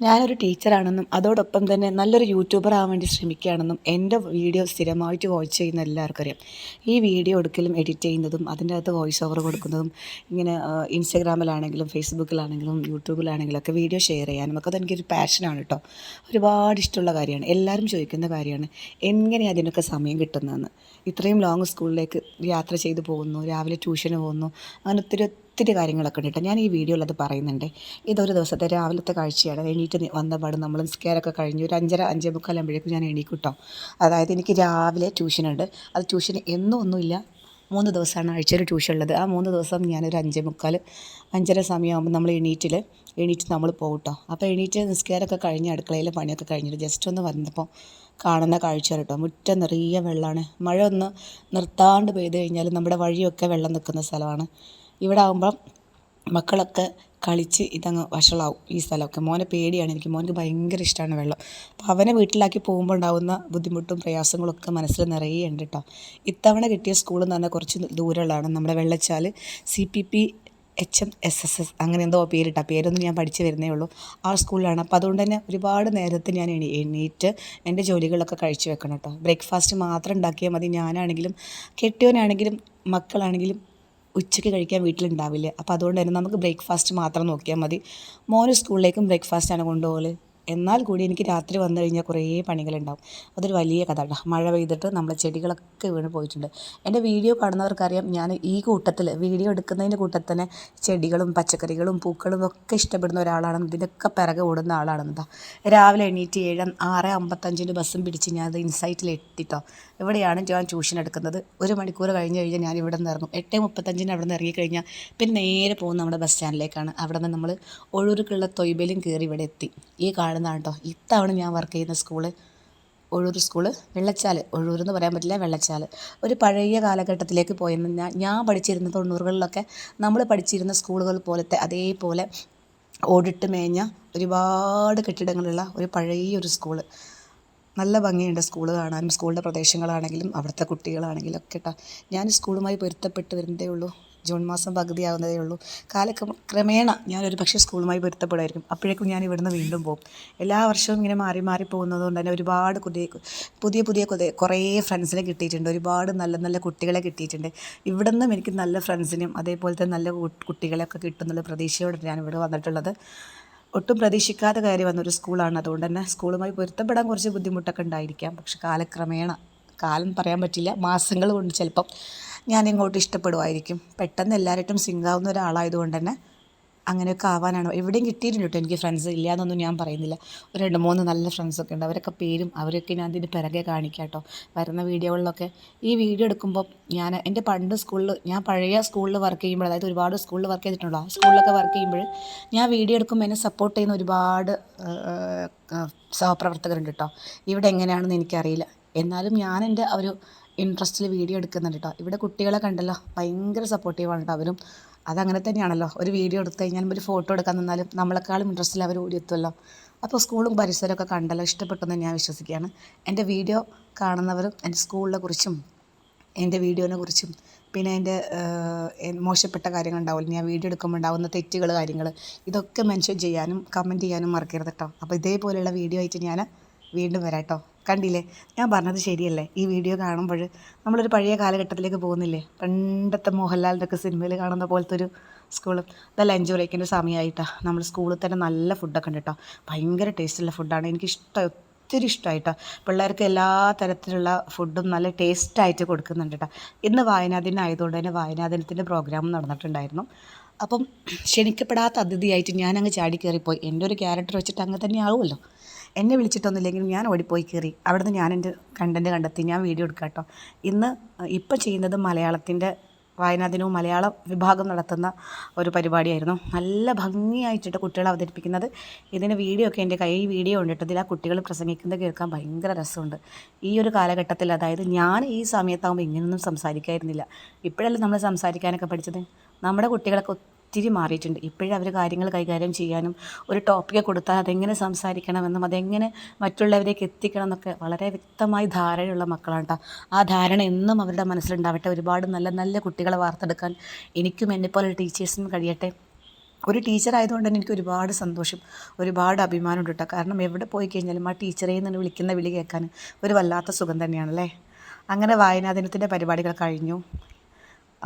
ഞാനൊരു ടീച്ചറാണെന്നും അതോടൊപ്പം തന്നെ നല്ലൊരു യൂട്യൂബർ ആവാൻ വേണ്ടി ശ്രമിക്കുകയാണെന്നും എന്റെ വീഡിയോ സ്ഥിരമായിട്ട് വോയിസ് ചെയ്യുന്ന എല്ലാവർക്കും അറിയാം. ഈ വീഡിയോ എടുക്കലും എഡിറ്റ് ചെയ്യുന്നതും അതിന്റെ അകത്ത് വോയിസ് ഓവർ കൊടുക്കുന്നതും ഇങ്ങനെ ഇൻസ്റ്റാഗ്രാമിലാണെങ്കിലും ഫേസ്ബുക്കിലാണെങ്കിലും യൂട്യൂബിലാണെങ്കിലും ഒക്കെ വീഡിയോ ഷെയർ ചെയ്യാനും ഒക്കെ അതെനിക്കൊരു പാഷനാണ് കേട്ടോ. ഒരുപാട് ഇഷ്ടമുള്ള കാര്യമാണ്. എല്ലാവരും ചോദിക്കുന്ന കാര്യമാണ് എങ്ങനെ അതിനൊക്കെ സമയം കിട്ടുന്നതെന്ന്? ഇത്രയും ലോങ് സ്കൂളിലേക്ക് യാത്ര ചെയ്ത് പോകുന്നു രാവിലെ ട്യൂഷന് പോകുന്നു അങ്ങനെ ഒത്തിരി ഒത്തിരി കാര്യങ്ങളൊക്കെ ഉണ്ട് കേട്ടോ. ഞാൻ ഈ വീഡിയോയിൽ അത് പറയുന്നുണ്ട്. ഇതൊരു ദിവസത്തെ രാവിലത്തെ കാഴ്ചയാണ്. എണീറ്റ് വന്ന പാട് നമ്മൾ നിസ്കാരമൊക്കെ കഴിഞ്ഞ് ഒരു അഞ്ചര അഞ്ചേ മുക്കാലാകുമ്പോഴേക്കും ഞാൻ എണീക്കും അതായത് എനിക്ക് രാവിലെ ട്യൂഷനുണ്ട്. അത് ട്യൂഷൻ എന്നും ഒന്നുമില്ല. മൂന്ന് ദിവസമാണ് ആഴ്ചയിൽ ട്യൂഷൻ ഉള്ളത്. ആ മൂന്ന് ദിവസം ഞാനൊരു അഞ്ചേ മുക്കാൽ അഞ്ചര സമയമാകുമ്പോൾ നമ്മൾ എണീറ്റിൽ എണീറ്റ് നമ്മൾ പോകും അപ്പോൾ എണീറ്റ് നിസ്കാരമൊക്കെ കഴിഞ്ഞ് അടുക്കളയിൽ പണിയൊക്കെ കഴിഞ്ഞിട്ട് ജസ്റ്റ് ഒന്ന് വന്നപ്പോൾ കാണുന്ന കാഴ്ച കേട്ടോ. മുറ്റം നിറയെ വെള്ളമാണ്. മഴ ഒന്ന് നിർത്താണ്ട് പെയ്ത് കഴിഞ്ഞാൽ നമ്മുടെ വഴിയൊക്കെ വെള്ളം നിൽക്കുന്ന സ്ഥലമാണ്. ഇവിടെ ആകുമ്പം മക്കളൊക്കെ കളിച്ച് ഇതങ്ങ് വഷളാവും ഈ സ്ഥലമൊക്കെ. മോനെ പേടിയാണ്. എനിക്ക് മോനക്ക് ഭയങ്കര ഇഷ്ടമാണ് വെള്ളം. അപ്പോൾ അവനെ വീട്ടിലാക്കി പോകുമ്പോൾ ഉണ്ടാകുന്ന ബുദ്ധിമുട്ടും പ്രയാസങ്ങളൊക്കെ മനസ്സിൽ നിറയെ ഉണ്ട് കേട്ടോ ഇത്തവണ കിട്ടിയ സ്കൂൾ എന്ന് പറഞ്ഞാൽ കുറച്ച് ദൂരമുള്ളതാണ് നമ്മുടെ Vellachal C P P H M S S S അങ്ങനെ എന്തോ പേരിട്ട. പേരൊന്നും ഞാൻ പഠിച്ചു വരുന്നേ ഉള്ളൂ. ആ സ്കൂളിലാണ്. അപ്പോൾ അതുകൊണ്ട് തന്നെ ഒരുപാട് നേരത്തെ ഞാൻ എണീ എണീറ്റ് എന്റെ ജോലികളൊക്കെ കഴിച്ചു വെക്കണം കേട്ടോ ബ്രേക്ക്ഫാസ്റ്റ് മാത്രം ഉണ്ടാക്കിയാൽ മതി. ഞാനാണെങ്കിലും കെട്ടിയവനാണെങ്കിലും മക്കളാണെങ്കിലും ഉച്ചയ്ക്ക് കഴിക്കാൻ വീട്ടിലുണ്ടാവില്ല. അപ്പോൾ അതുകൊണ്ട് തന്നെ നമുക്ക് ബ്രേക്ക്ഫാസ്റ്റ് മാത്രം നോക്കിയാൽ മതി. മോന് സ്കൂളിലേക്കും ബ്രേക്ക്ഫാസ്റ്റാണ് കൊണ്ടുപോകൽ. എന്നാൽ കൂടി എനിക്ക് രാത്രി വന്നു കഴിഞ്ഞാൽ കുറേ പണികളുണ്ടാവും. അതൊരു വലിയ കഥ കേട്ടോ മഴ പെയ്തിട്ട് നമ്മളെ ചെടികളൊക്കെ വീണ് പോയിട്ടുണ്ട്. എന്റെ വീഡിയോ കാണുന്നവർക്കറിയാം ഞാൻ ഈ കൂട്ടത്തിൽ വീഡിയോ എടുക്കുന്നതിന്റെ കൂട്ടത്തിൽ തന്നെ ചെടികളും പച്ചക്കറികളും പൂക്കളും ഒക്കെ ഇഷ്ടപ്പെടുന്ന ഒരാളാണ് ഇതിനൊക്കെ പിറകെ ഓടുന്ന ആളാണെന്ന് രാവിലെ എണീറ്റ് ഏഴ് ആറ് അമ്പത്തഞ്ചിന്റെ ബസ്സും പിടിച്ച് ഞാൻ അത് ഇൻസൈറ്റിൽ എത്തിട്ടോ. ഇവിടെയാണ് ഞാൻ ട്യൂഷൻ എടുക്കുന്നത്? ഒരു മണിക്കൂർ കഴിഞ്ഞ് കഴിഞ്ഞാൽ ഞാൻ ഇവിടെ നിന്ന് ഇറങ്ങും. എട്ട് മുപ്പത്തഞ്ചിന് അവിടെ നിന്ന് ഇറങ്ങിക്കഴിഞ്ഞാൽ പിന്നെ നേരെ പോകുന്ന നമ്മുടെ ബസ് സ്റ്റാൻഡിലേക്കാണ്. അവിടെ നിന്ന് നമ്മൾ ഒഴൂർക്കുള്ള തൊയ്ബലും കയറി ഇവിടെ എത്തി. ഈ കാണുന്നതാണ് കേട്ടോ ഇത്തവണ ഞാൻ വർക്ക് ചെയ്യുന്ന സ്കൂൾ ഒഴൂർ സ്കൂൾ വെള്ളച്ചാൽ ഒഴൂർ എന്ന് പറയാൻ പറ്റില്ല വെള്ളച്ചാൽ ഒരു പഴയ കാലഘട്ടത്തിലേക്ക് പോയെന്ന് ഞാൻ ഞാൻ പഠിച്ചിരുന്ന തൊണ്ണൂറുകളിലൊക്കെ നമ്മൾ പഠിച്ചിരുന്ന സ്കൂളുകൾ പോലത്തെ അതേപോലെ ഓടിട്ട് മേഞ്ഞ ഒരുപാട് കെട്ടിടങ്ങളുള്ള ഒരു പഴയ ഒരു സ്കൂൾ. നല്ല ഭംഗിയുണ്ട് സ്കൂൾ കാണാനും സ്കൂളിന്റെ പ്രദേശങ്ങളാണെങ്കിലും അവിടുത്തെ കുട്ടികളാണെങ്കിലും ഒക്കെ കേട്ടോ ഞാൻ സ്കൂളുമായി പൊരുത്തപ്പെട്ട് വരുന്നതേ ഉള്ളൂ. ജൂൺ മാസം പകുതിയാവുന്നതേ ഉള്ളൂ. കാലക്രമ ക്രമേണ ഞാനൊരു പക്ഷേ സ്കൂളുമായി പൊരുത്തപ്പെടുമായിരിക്കും. അപ്പോഴേക്കും ഞാൻ ഇവിടുന്ന് വീണ്ടും പോകും എല്ലാ വർഷവും ഇങ്ങനെ മാറി മാറി പോകുന്നത് കൊണ്ട് തന്നെ ഒരുപാട് പുതിയ പുതിയ പുതിയ കുറെ ഫ്രണ്ട്സിനെ കിട്ടിയിട്ടുണ്ട്. ഒരുപാട് നല്ല നല്ല കുട്ടികളെ കിട്ടിയിട്ടുണ്ട്. ഇവിടെ നിന്നും എനിക്ക് നല്ല ഫ്രണ്ട്സിനും അതേപോലത്തെ നല്ല കുട്ടികളെയൊക്കെ കിട്ടുന്നുള്ള പ്രതീക്ഷയോടെ ഞാൻ ഇവിടെ വന്നിട്ടുള്ളത്. ഒട്ടും പ്രതീക്ഷിക്കാതെ കയറി വന്നൊരു സ്കൂളാണ്. അതുകൊണ്ട് തന്നെ സ്കൂളുമായി പൊരുത്തപ്പെടാൻ കുറച്ച് ബുദ്ധിമുട്ടൊക്കെ ഉണ്ടായിരിക്കാം. പക്ഷെ കാലക്രമേണ കാലം പറയാൻ പറ്റില്ല മാസങ്ങൾ കൊണ്ട് ചിലപ്പം ഞാൻ ഇങ്ങോട്ട് ഇഷ്ടപ്പെടുമായിരിക്കും പെട്ടെന്ന് എല്ലാവരായിട്ടും സിങ്കാവുന്ന ഒരാളായതുകൊണ്ട് തന്നെ അങ്ങനെയൊക്കെ ആവാനാണോ? എവിടെയും കിട്ടിയിട്ടുണ്ട് കേട്ടോ എനിക്ക് ഫ്രണ്ട്സ് ഇല്ല എന്നൊന്നും ഞാൻ പറയുന്നില്ല. ഒരു രണ്ട് മൂന്ന് നല്ല ഫ്രണ്ട്സൊക്കെ ഉണ്ട്. അവരൊക്കെ പേരും അവരൊക്കെ ഞാൻ ഇതിന് പിറകെ കാണിക്കാം കേട്ടോ വരുന്ന വീഡിയോകളിലൊക്കെ. ഈ വീഡിയോ എടുക്കുമ്പോൾ ഞാൻ എന്റെ പണ്ട് സ്കൂളിൽ ഞാൻ പഴയ സ്കൂളിൽ വർക്ക് ചെയ്യുമ്പോൾ അതായത് ഒരുപാട് സ്കൂളിൽ വർക്ക് ചെയ്തിട്ടുണ്ടോ ആ സ്കൂളിലൊക്കെ വർക്ക് ചെയ്യുമ്പോൾ ഞാൻ വീഡിയോ എടുക്കുമ്പോൾ എന്നെ സപ്പോർട്ട് ചെയ്യുന്ന ഒരുപാട് സഹപ്രവർത്തകരുണ്ട് കേട്ടോ ഇവിടെ എങ്ങനെയാണെന്ന് എനിക്കറിയില്ല. എന്നാലും ഞാൻ എന്റെ ഒരു ഇൻട്രസ്റ്റിൽ വീഡിയോ എടുക്കുന്നുണ്ട് കേട്ടോ ഇവിടെ കുട്ടികളെ കണ്ടല്ലോ ഭയങ്കര സപ്പോർട്ടീവാണ് കേട്ടോ അവരും അതങ്ങനെ തന്നെയാണല്ലോ. ഒരു വീഡിയോ എടുത്തു കഴിഞ്ഞാലും ഒരു ഫോട്ടോ എടുക്കാൻ നിന്നാലും നമ്മളെക്കാളും ഇൻട്രസ്റ്റിൽ അവർ ഓടിയെത്തുമല്ലോ അപ്പോൾ സ്കൂളും പരിസരമൊക്കെ കണ്ടല്ലോ. ഇഷ്ടപ്പെട്ടെന്ന് ഞാൻ വിശ്വസിക്കുകയാണ്. എന്റെ വീഡിയോ കാണുന്നവരും എന്റെ സ്കൂളിനെ കുറിച്ചും എന്റെ വീഡിയോനെ കുറിച്ചും പിന്നെ എന്റെ മോശപ്പെട്ട കാര്യങ്ങൾ ഉണ്ടാവില്ല ഞാൻ വീഡിയോ എടുക്കുമ്പോൾ ഉണ്ടാവുന്ന തെറ്റുകൾ കാര്യങ്ങൾ ഇതൊക്കെ മെൻഷൻ ചെയ്യാനും കമന്റ് ചെയ്യാനും മറക്കരുത് കേട്ടോ അപ്പോൾ ഇതേപോലെയുള്ള വീഡിയോ ആയിട്ട് ഞാൻ വീണ്ടും വരാം കേട്ടോ കണ്ടില്ലേ? ഞാൻ പറഞ്ഞത് ശരിയല്ലേ? ഈ വീഡിയോ കാണുമ്പോൾ നമ്മളൊരു പഴയ കാലഘട്ടത്തിലേക്ക് പോകുന്നില്ലേ? പണ്ടത്തെ മോഹൻലാലിന്റെയൊക്കെ സിനിമയിൽ കാണുന്ന പോലത്തെ ഒരു സ്കൂൾ ഇതാ ലഞ്ച് ബ്രേക്കിന്റെ സമയമായിട്ടാണ് നമ്മൾ സ്കൂളിൽ തന്നെ നല്ല ഫുഡൊക്കെ ഉണ്ട് കേട്ടോ ഭയങ്കര ടേസ്റ്റുള്ള ഫുഡാണ് എനിക്കിഷ്ടം ഒത്തിരി ഇഷ്ടമായിട്ടോ. പിള്ളേർക്ക് എല്ലാ തരത്തിലുള്ള ഫുഡും നല്ല ടേസ്റ്റായിട്ട് കൊടുക്കുന്നുണ്ട് കേട്ടോ ഇന്ന് വായനാദിനം ആയതുകൊണ്ട് തന്നെ വായനാദിനത്തിന്റെ പ്രോഗ്രാം നടന്നിട്ടുണ്ടായിരുന്നു. അപ്പം ക്ഷണിക്കപ്പെടാത്ത അതിഥിയായിട്ട് ഞാനങ്ങ് ചാടി കയറിപ്പോയി എന്റെ ഒരു ക്യാരക്ടർ വെച്ചിട്ട് അങ്ങ് തന്നെ ആവുമല്ലോ. എന്നെ വിളിച്ചിട്ടൊന്നുമില്ലെങ്കിലും ഞാൻ ഓടിപ്പോയി കയറി. അവിടുന്ന് ഞാൻ എന്റെ കണ്ടന്റ് കണ്ടെത്തി. ഞാൻ വീഡിയോ എടുക്കാം കേട്ടോ. ഇന്ന് ഇപ്പം ചെയ്യുന്നത് മലയാളത്തിന്റെ വായനാദിനവും മലയാള വിഭാഗം നടത്തുന്ന ഒരു പരിപാടിയായിരുന്നു. നല്ല ഭംഗിയായിട്ടിട്ട് കുട്ടികൾ അവതരിപ്പിക്കുന്നത്. ഇതിന് വീഡിയോ ഒക്കെ എന്റെ കയ്യിൽ വീഡിയോ ഉണ്ട് കേട്ടോ. ആ കുട്ടികൾ പ്രസംഗിക്കുന്നത് കേൾക്കാൻ ഭയങ്കര രസമുണ്ട്. ഈ ഒരു കാലഘട്ടത്തിൽ അതായത് ഞാൻ ഈ സമയത്താകുമ്പോൾ ഇങ്ങനെയൊന്നും സംസാരിക്കായിരുന്നില്ല. ഇപ്പോഴല്ലേ നമ്മൾ സംസാരിക്കാനൊക്കെ പഠിച്ചത്? നമ്മുടെ കുട്ടികളൊക്കെ ഒത്തിരി മാറിയിട്ടുണ്ട്. ഇപ്പോഴും അവർ കാര്യങ്ങൾ കൈകാര്യം ചെയ്യാനും ഒരു ടോപ്പിക്ക് കൊടുത്താൽ അതെങ്ങനെ സംസാരിക്കണമെന്നും അതെങ്ങനെ മറ്റുള്ളവരേക്ക് എത്തിക്കണം എന്നൊക്കെ വളരെ വ്യക്തമായി ധാരണയുള്ള മക്കളാണ് കേട്ടോ ആ ധാരണ എന്നും അവരുടെ മനസ്സിലുണ്ടാവട്ടെ. ഒരുപാട് നല്ല നല്ല കുട്ടികളെ വാർത്തെടുക്കാൻ എനിക്കും എന്നെപ്പോലെ ടീച്ചേഴ്സിനും കഴിയട്ടെ. ഒരു ടീച്ചർ ആയതുകൊണ്ട് തന്നെ എനിക്ക് ഒരുപാട് സന്തോഷം ഒരുപാട് അഭിമാനമുണ്ട് കേട്ടോ കാരണം എവിടെ പോയി കഴിഞ്ഞാലും ആ ടീച്ചറെ നിന്ന് വിളിക്കുന്ന വിളി കേൾക്കാൻ ഒരു വല്ലാത്ത സുഖം തന്നെയാണല്ലേ? അങ്ങനെ വായനാ ദിനത്തിന്റെ പരിപാടികൾ കഴിഞ്ഞു.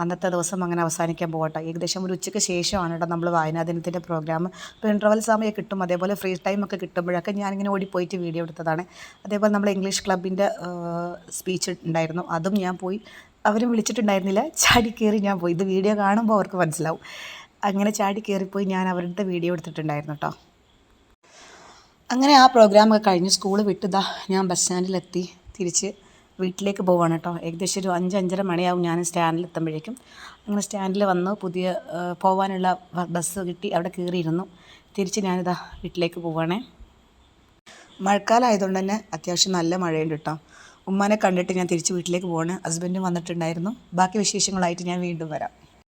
അന്നത്തെ ദിവസം അങ്ങനെ അവസാനിക്കാൻ പോകട്ടെ. ഏകദേശം ഒരു ഉച്ചയ്ക്ക് ശേഷമാണ് കേട്ടോ നമ്മൾ വായനാ ദിനത്തിന്റെ പ്രോഗ്രാം അപ്പോൾ ഇന്റർവൽ സമയം കിട്ടും. അതേപോലെ ഫ്രീ ടൈം ഒക്കെ കിട്ടുമ്പോഴൊക്കെ ഞാനിങ്ങനെ ഓടിപ്പോയിട്ട് വീഡിയോ എടുത്തതാണ്. അതേപോലെ നമ്മൾ ഇംഗ്ലീഷ് ക്ലബിന്റെ സ്പീച്ച് ഉണ്ടായിരുന്നു. അതും ഞാൻ പോയി. അവരും വിളിച്ചിട്ടുണ്ടായിരുന്നില്ല. ചാടി കയറി ഞാൻ പോയി. ഇത് വീഡിയോ കാണുമ്പോൾ അവർക്ക് മനസ്സിലാവും. അങ്ങനെ ചാടി കയറിപ്പോയി ഞാൻ അവരുടെ വീഡിയോ എടുത്തിട്ടുണ്ടായിരുന്നു കേട്ടോ. അങ്ങനെ ആ പ്രോഗ്രാമൊക്കെ കഴിഞ്ഞ് സ്കൂൾ വിട്ടതാ ഞാൻ ബസ് സ്റ്റാൻഡിലെത്തി തിരിച്ച് വീട്ടിലേക്ക് പോവാണ് കേട്ടോ. ഏകദേശം ഒരു അഞ്ച് അഞ്ചര മണിയാവും ഞാൻ സ്റ്റാൻഡിൽ എത്തുമ്പോഴേക്കും. അങ്ങനെ സ്റ്റാൻഡിൽ വന്നു. പുതിയ പോവാനുള്ള ബസ് കിട്ടി. അവിടെ കയറിയിരുന്നു. തിരിച്ച് ഞാനിതാ വീട്ടിലേക്ക് പോവാണേ. മഴക്കാലമായതുകൊണ്ട് തന്നെ അത്യാവശ്യം നല്ല മഴയുണ്ട് കേട്ടോ. ഉമ്മാനെ കണ്ടിട്ട് ഞാൻ തിരിച്ച് വീട്ടിലേക്ക് പോവാണ്. ഹസ്ബൻഡും വന്നിട്ടുണ്ടായിരുന്നു. ബാക്കി വിശേഷങ്ങളായിട്ട് ഞാൻ വീണ്ടും വരാം.